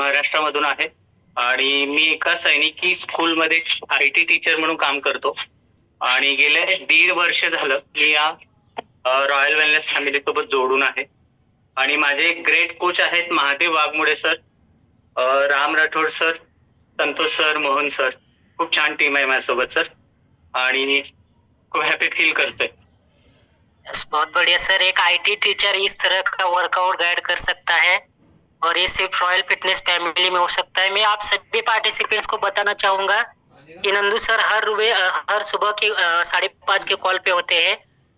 महाराष्ट्रामधून आहे. आणि मी एका सैनिकी स्कूलमध्ये आय टी टीचर म्हणून काम करतो. आणि गेले दीड वर्ष झालं मी या रॉयल वेलनेस फॅमिली सोबत जोडून आहे. आणि माझे ग्रेट कोच आहेत Mahadev Waghmode sir Ram Rathod sir Santosh sir Mohan sir खूप छान टीम आहे माझ्यासोबत सर आणि खूप हॅपी फील करतोय. बहुत बढ़िया सर एक आईटी टीचर इस तरह का वर्कआउट गाइड कर सकता है। और ये सिर्फ़ रॉयल फिटनेस फैमिली में हो सकता है। मैं आप सभी पार्टिसिपेंट्स को बताना चाहूँगा कि नंदू सर हर रुबे हर सुबह के साढ़े पाँच के कॉल पे होते हैं।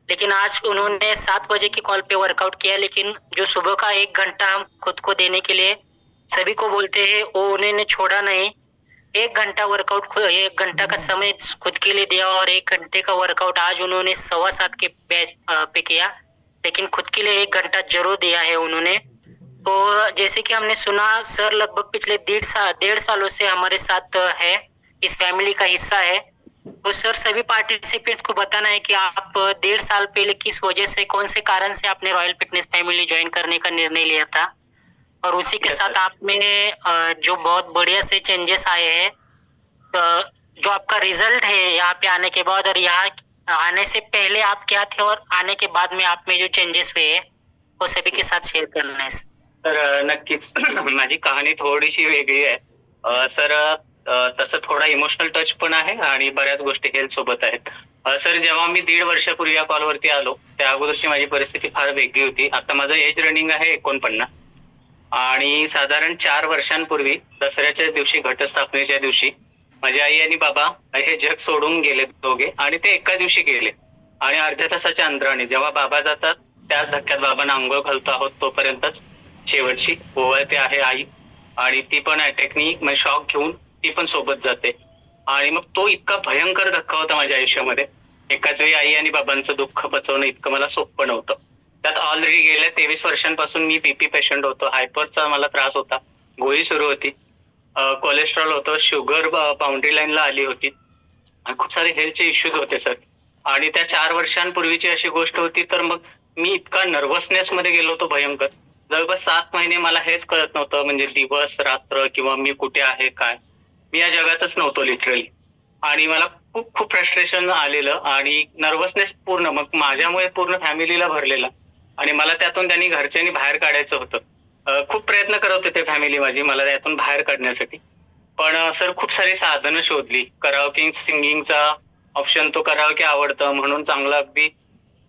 लेकिन आज उन्होंने सात बजे के कॉल पे वर्कआउट किया, लेकिन जो सुबह का एक घंटा हम खुद को देने के लिए सभी को बोलते हैं, वो उन्होंने छोड़ा नहीं। एक घंटा वर्कआउट एक घंटा का समय खुद के लिए दिया और एक घंटे का वर्कआउट आज उन्होंने सवा सात के बैच पे किया। लेकिन खुद के लिए एक घंटा ज़रूर दिया है उन्होंने। तो जैसे कि हमने सुना सर लगभग पिछले डेढ़ साल डेढ़ सालों से हमारे साथ है इस फैमिली का हिस्सा है। तो सर सभी पार्टिसिपेंट्स को बताना है कि आप डेढ़ साल पहले किस वजह से कौन से कारण से आपने रॉयल फिटनेस फैमिली ज्वाइन करने का निर्णय लिया था? और उसी के साथ आप में जो बहुत बढ़िया से चेंजेस आए हैं तो जो आपका रिज़ल्ट है यहाँ पे आने के बाद और यहाँ आने से पहले आप क्या थे और आने के बाद में आप में जो चेंजेस हुए हैं वो सभी के साथ शेयर करना है तर नक्कीच माझी कहाणी थोडीशी वेगळी आहे. सर तसं थोडा इमोशनल टच पण आहे आणि बऱ्याच गोष्टी हेल्थ सोबत आहेत. सर जेव्हा मी दीड वर्षापूर्वी या कॉलवरती आलो त्या अगोदरची माझी परिस्थिती फार वेगळी होती. आता माझं एज रनिंग आहे एकोणपन्नास. आणि साधारण चार वर्षांपूर्वी दसऱ्याच्या दिवशी घटस्थापनेच्या दिवशी माझी आई आणि बाबा हे जग सोडून गेले दोघे आणि ते एका दिवशी गेले. आणि अर्ध्या तासाच्या अंतराने जेव्हा बाबा जातात त्याच धक्क्यात बाबांना आंघोळ घालतो आहोत तोपर्यंतच. शेवटची. ओवाळते आहे आई. आणि ती पण अटॅकनी म्हणजे शॉक घेऊन ती पण सोबत जाते. आणि मग तो इतका भयंकर धक्का होता माझ्या आयुष्यामध्ये. एकाच वेळी आई आणि बाबांचं दुःख पचवणं इतकं मला सोपं नव्हतं. त्यात ऑलरेडी गेल्या तेवीस वर्षांपासून मी बीपी पेशंट होतो. हायपरचा मला त्रास होता. गोळी सुरू होती. कोलेस्ट्रॉल होतं. शुगर बाउंड्री लाईनला आली होती. आणि खूप सारे हेल्थचे इश्यूज होते सर आणि त्या चार वर्षांपूर्वीची अशी गोष्ट होती तर मग मी इतका नर्वसनेस मध्ये गेलो होतो भयंकर. जवळपास सात महिने मला हेच कळत नव्हतं म्हणजे दिवस रात्र किंवा मी कुठे आहे काय. मी या जगातच नव्हतो लिटरली आणि मला खूप खूप फ्रस्ट्रेशन आलेलं आणि नर्वसनेस पूर्ण मग माझ्यामुळे पूर्ण फॅमिलीला भरलेला. आणि मला त्यातून त्यांनी घरच्यांनी बाहेर काढायचं होतं. खूप प्रयत्न करत होते फॅमिली माझी मला त्यातून बाहेर काढण्यासाठी. पण सर खूप सारी साधनं शोधली. करावकी सिंगिंगचा ऑप्शन तो करावकी आवडतं म्हणून चांगला अगदी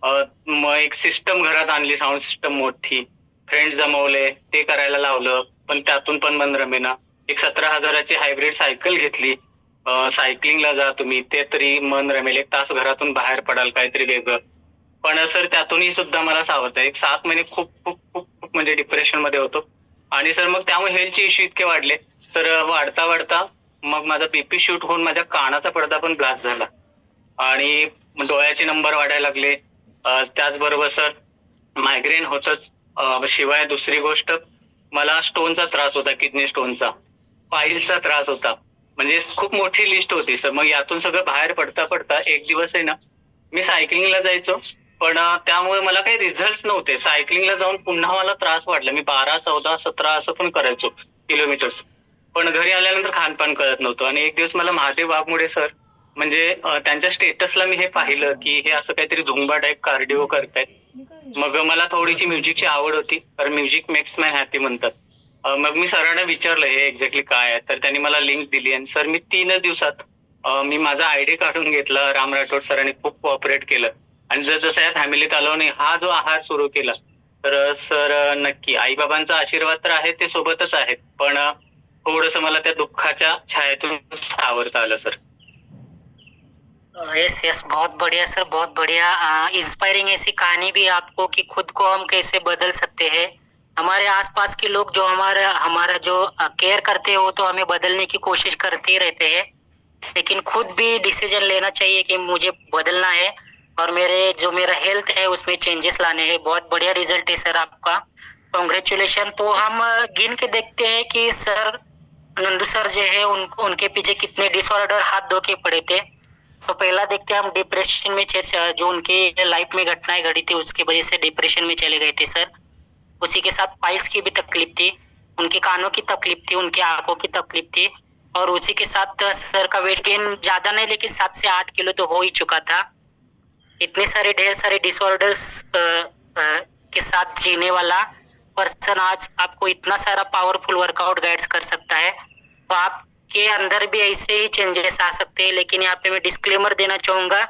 मग एक सिस्टम घरात आणली साऊंड सिस्टम मोठी. फ्रेंड जमवले ते करायला लावलं पण त्यातून पण मन रमेना. एक सतरा हजाराची हायब्रिड सायकल घेतली. सायकलिंगला जा तुम्ही ते तरी मन रमेल. एक तास घरातून बाहेर पडाल काहीतरी वेगळं. पण सर त्यातूनही सुद्धा मला सावरतं. एक सात महिने खूप खूप खूप खूप म्हणजे डिप्रेशनमध्ये होतो. आणि सर मग त्यामुळे हेल्थचे इश्यू इतके वाढले. तर वाढता वाढता मग माझा बीपी शूट होऊन माझ्या कानाचा पडदा पण ब्लास्ट झाला. आणि डोळ्याचे नंबर वाढायला लागले. त्याचबरोबर सर मायग्रेन होतच. शिवाय दुसरी गोष्ट मला स्टोनचा त्रास होता किडनी स्टोनचा पाईलचा त्रास होता. म्हणजे खूप मोठी लिस्ट होती सर. मग यातून सगळं बाहेर पडता पडता एक दिवस आहे ना मी सायकलिंगला जायचो. पण त्यामुळे मला काही रिझल्ट नव्हते. सायकलिंगला जाऊन पुन्हा मला त्रास वाढला. मी बारा चौदा सतरा असं पण करायचो किलोमीटर्स पण घरी आल्यानंतर खानपान कळत नव्हतं. आणि एक दिवस मला महादेव वाघमोडे सर म्हणजे त्यांच्या स्टेटसला मी हे पाहिलं की हे असं काहीतरी झुंबा टाईप कार्डिओ करतायत. मग मला थोडीशी म्युझिकची आवड होती कारण म्युझिक मेक्स मॅन हॅपी म्हणतात. मग मी सरांना विचारलं हे एक्झॅक्टली काय आहे? तर त्यांनी मला लिंक दिली आणि सर मी तीनच दिवसात मी माझा आयडी काढून घेतला राम राठोड सरांनी खूप कोऑपरेट केलं. आणि जर जसं या फॅमिलीत आलो नाही हा जो आहार सुरू केला तर सर नक्की आईबाबांचा आशीर्वाद तर आहे ते सोबतच आहेत पण थोडस मला त्या दुःखाच्या छायेतून सावरता आलं सर. यस यस बहुत बढ़िया सर बहुत बढ़िया। इंस्पायरिंग ऐसी कहानी भी आपको कि खुद को हम कैसे बदल सकते हैं। हमारे आसपास के लोग जो हमारा हमारा जो केयर करते हैं, वो तो हमें बदलने की कोशिश करते ही रहते हैं। लेकिन खुद भी डिसीज़न लेना चाहिए कि मुझे बदलना है और मेरे, जो मेरा हेल्थ है, उसमें चेंजेस लाने हैं। बहुत बढ़िया रिज़ल्ट है सर आपका। कॉन्ग्रेचुलेशन तो हम गिन के देखते हैं कि सर नंदू सर जो है उनको उनके पीछे कितने डिसऑर्डर हाथ धो के पड़े थे। तो पहला देखते हैं हम डिप्रेशन में जो उनके लाइफ में घटनाएँ घटी थी, उसकी वजह से डिप्रेशन में चले गए थे सर उसी के साथ पाइल्स की भी तकलीफ़ थी, उनके कानों की तकलीफ़ थी, उनकी आँखों की तकलीफ़ थी, और उसी के साथ सर का वेट गेन ज़्यादा नहीं, लेकिन सात से आठ किलो तो हो ही चुका था। इतने सारे ढेर सारे डिसऑर्डर्स के साथ जीने वाला पर्सन आज आपको इतना सारा पावरफुल वर्कआउट गाइड्स कर सकता है। तो आपके अंदर भी ऐसे ही चेंजेस आ सकते हैं लेकिन यहाँ पे मैं डिस्क्लेमर देना चाहूँगा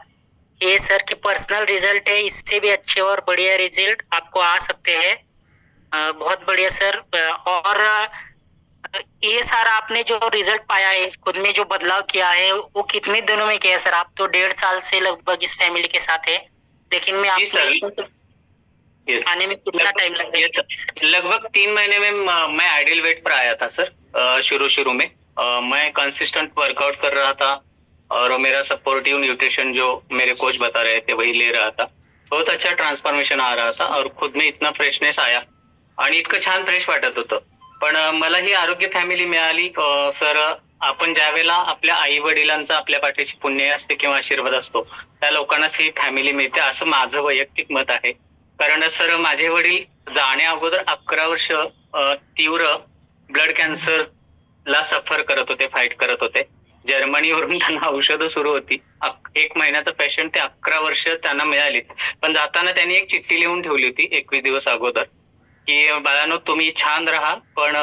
ये सर की पर्सनल रिज़ल्ट है इससे भी अच्छे और बढ़िया रिज़ल्ट आपको आ सकते हैं। बहुत बढ़िया सर और ये सारा आपने जो रिज़ल्ट पाया है खुद में जो बदलाव किया है वो कितने दिनों में किया सर आप तो डेढ़ साल से लगभग इस फैमिली के साथ है लेकिन मैं आपको आने में कितना टाइम लगता है? तो- लगभग तीन महीने में मैं आइडियल वेट पर आया था सर शुरू शुरू में। मैं कंसिस्टेंट वर्कआउट कर रहा था और मेरा सपोर्टिव न्यूट्रिशन जो मेरे कोच बता रहे थे वही ले रहा था। बहुत अच्छा ट्रान्सफॉर्मेशन आ रहा था और खुद में इतना फ्रेशनेस आया आणि इतकं छान फ्रेश वाटत होतं. पण मला ही आरोग्य फॅमिली मिळाली. सर आपण ज्या वेळेला आपल्या आई वडिलांचा आपल्या पाठीशी पुण्य असते किंवा आशीर्वाद असतो त्या लोकांनाच ही फॅमिली मिळते असं माझं वैयक्तिक मत आहे. कारण सर माझे वडील जाण्या अगोदर अकरा वर्ष तीव्र ब्लड कॅन्सर ला सफर करत होते फाईट करत होते. जर्मनीवरून त्यांना औषधं सुरू होती. एक महिन्याचं पेशंट ते अकरा वर्ष त्यांना मिळाली पण जाताना त्यांनी एक चिठ्ठी लिहून ठेवली होती एकवीस दिवस अगोदर की बाळानो तुम्ही छान राहा पण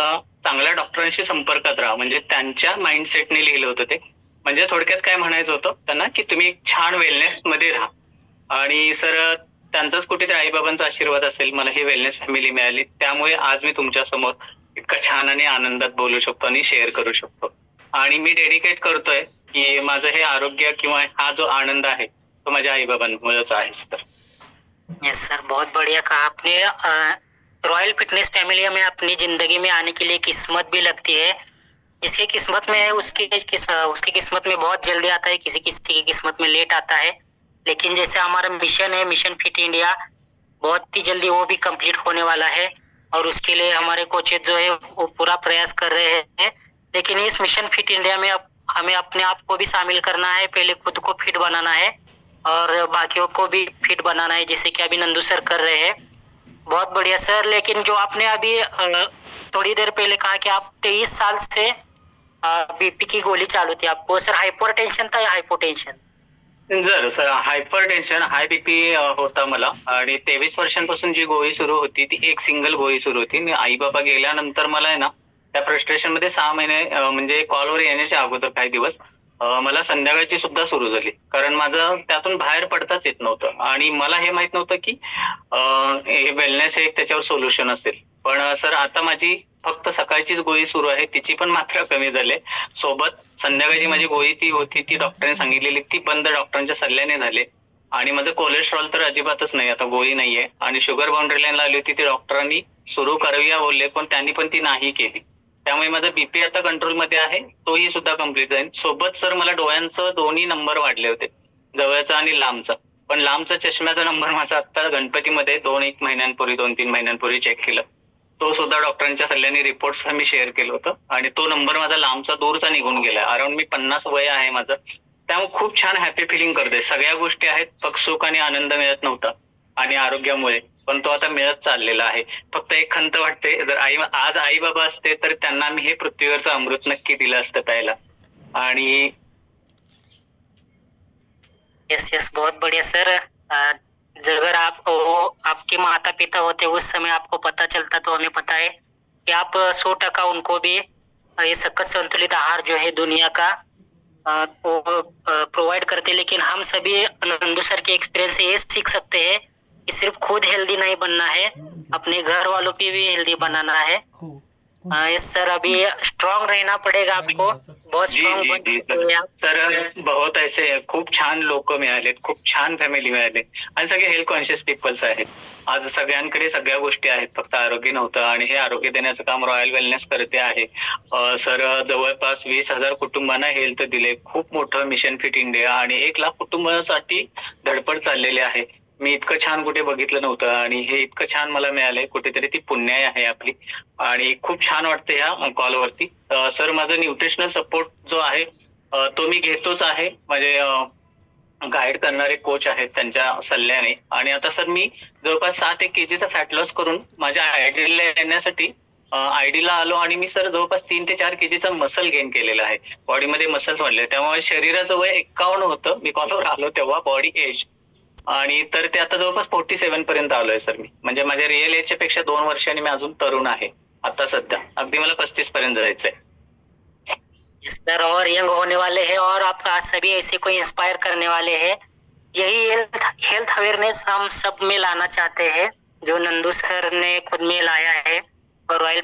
चांगल्या डॉक्टरांशी संपर्कात राहा. म्हणजे त्यांच्या माइंडसेटने लिहिलं होतं ते. म्हणजे थोडक्यात काय म्हणायचं होतं त्यांना की तुम्ही छान वेलनेस मध्ये राहा. आणि सर त्यांचाच कुठेतरी आईबाबांचा आशीर्वाद असेल मला ही वेलनेस फॅमिली मिळाली. त्यामुळे आज मी तुमच्यासमोर इतकं छान आणि आनंदात बोलू शकतो आणि शेअर करू शकतो. आणि मी डेडिकेट करतोय की माझं हे आरोग्य किंवा हा जो आनंद आहे तो माझ्या आईबाबांमुळेच आहे सर यस सर बहुत बढ़िया कहा आपने. रॉयल फिटनेस फैमिली में अपनी ज़िंदगी में आने के लिए किस्मत भी लगती है। जिसकी किस्मत में है उसकी किस, उसकी किस्मत में बहुत जल्दी आता है किसी किसी की किस्मत में लेट आता है। लेकिन जैसे हमारा मिशन है मिशन फिट इंडिया बहुत ही जल्दी वो भी कंप्लीट होने वाला है। और उसके लिए हमारे कोचेज जो है, वो पूरा प्रयास कर रहे हैं। लेकिन इस मिशन फिट इंडिया में अब हमें अपने आप को भी शामिल करना है, पहले खुद को फिट बनाना है और बाकियों को भी फिट बनाना है, जैसे कि अभी नंदू सर कर रहे हैं। बहुत बढ़िया सर, लेकिन जो आपने अभी थोड़ी देर पहले कहा कि आप तेईस साल से बीपी की गोली चालू थी आपको सर हाइपर टेंशन था या हाइपोटेंशन जर sir hypertension high BP होता मला. आणि तेवीस वर्षांपासून जी गोळी सुरू होती ती एक सिंगल गोळी सुरू होती. आणि आई बाबा गेल्यानंतर मला आहे ना त्या फ्रस्ट्रेशनमध्ये सहा महिने म्हणजे कॉलवर येण्याच्या अगोदर काही दिवस मला संध्याकाळची सुद्धा सुरू झाली. कारण माझं त्यातून बाहेर पडताच येत नव्हतं. आणि मला हे माहीत नव्हतं की हे वेलनेस हे त्याच्यावर सोल्युशन असेल. पण सर आता माझी फक्त सकाळचीच गोळी सुरू आहे. तिची पण मात्रा कमी झाली सोबत संध्याकाळची माझी गोळी ती होती ती डॉक्टरने सांगितलेली. ती बंद डॉक्टरांच्या सल्ल्याने झाले. आणि माझं कोलेस्ट्रॉल तर अजिबातच नाही. आता गोळी नाहीये. आणि शुगर बाउंड्री लाईन लावली होती ती डॉक्टरांनी सुरू करूया बोलले. पण त्यांनी पण ती नाही केली. त्यामुळे माझा बीपी आता कंट्रोलमध्ये आहे तोही सुद्धा कंप्लीट जाईल सोबत सर मला डोळ्यांचं दोन्ही नंबर वाढले होते जवळचा आणि लांबचा. पण लांबचा चष्म्याचा नंबर माझा आता गणपतीमध्ये दोन एक महिन्यांपूर्वी दोन तीन महिन्यांपूर्वी चेक केलं. तो सुद्धा डॉक्टरांच्या सल्ल्याने रिपोर्ट्स मी शेअर केलं होतं. आणि तो नंबर माझा लांबचा दूरचा निघून गेला अराउंड मी पन्नास वय आहे माझं. त्यामुळे खूप छान हॅपी फिलिंग करते सगळ्या गोष्टी आहेत सुख आणि आनंद मिळत नव्हता. आणि आरोग्यामुळे. पण तो आता मिळत चाललेला आहे. फक्त एक खंत वाटते जर आई आज आई बाबा असते तर त्यांना मी हे पृथ्वीवरचं अमृत नक्की दिलं असतं प्यायला. आणि यस यस बहुत बढ़िया सर अगर आप वो आपके माता पिता होते उस समय आपको पता चलता तो हमें पता है कि आप सौ टका उनको भी ये सकत संतुलित आहार जो है दुनिया का वो प्रोवाइड करते लेकिन हम सभी नंदू सर के एक्सपीरियंस से ये सीख सकते हैं सिर्फ खुद हेल्दी नहीं बनना है अपने घर वालों पे भी हेल्दी बनाना है। यस सर अभी स्ट्रांग रहना पड़ेगा आपको बहुत स्ट्रांग जी जी सर। सर बहुत ऐसे खूप छान लोक मिळालेत खूप छान फॅमिली मिळाले आणि सगळे हेल्थ कॉन्शियस पीपल्स आहेत. आज सगळ्यांकडे सगळ्या गोष्टी आहेत फक्त आरोग्य नव्हतं आणि हे आरोग्य देण्याचं काम रॉयल वेलनेस करते आहे. सर जवळपास वीस हजार कुटुंबांना हेल्थ दिले खूप मोठं मिशन फिट इंडिया आणि एक लाख कुटुंबासाठी धडपड चाललेली आहे. मी इतकं छान कुठे बघितलं नव्हतं आणि हे इतकं छान मला मिळालंय. कुठेतरी ती पुण्याई आहे आपली. आणि खूप छान वाटतं ह्या कॉलवरती. सर माझा न्यूट्रिशनल सपोर्ट जो आहे तो मी घेतोच आहे. म्हणजे गाईड करणारे कोच आहेत त्यांच्या सल्ल्याने. आणि आता सर मी जवळपास सात एक केजीचा फॅट लॉस करून माझ्या आयडीला येण्यासाठी आयडीला आलो आणि मी सर जवळपास तीन ते चार केजीचा मसल गेन केलेला आहे. बॉडीमध्ये मसल्स वाढले. त्यामुळे शरीराचं वय एक्कावन्न होतं. मी कॉलवर आलो तेव्हा. बॉडी एज आणि तर ते आता जवळपास फोर्टी सेव्हन पर्यंत आलोय सर मी. म्हणजे माझ्या रिअल एजच्या पेक्षा दोन वर्षांनी मी अजून तरुण आहे आता सध्या. अगदी मला पस्तीस पर्यंत जायचंय. सर और यंग होने वाले हैं और आपका सभी ऐसे को इंस्पायर करने वाले हैं। यही हेल्थ हेल्थ अवेयरनेस हम सब में लाना चाहते हैं जो नंदू सर ने खुद में लाया है और रॉयल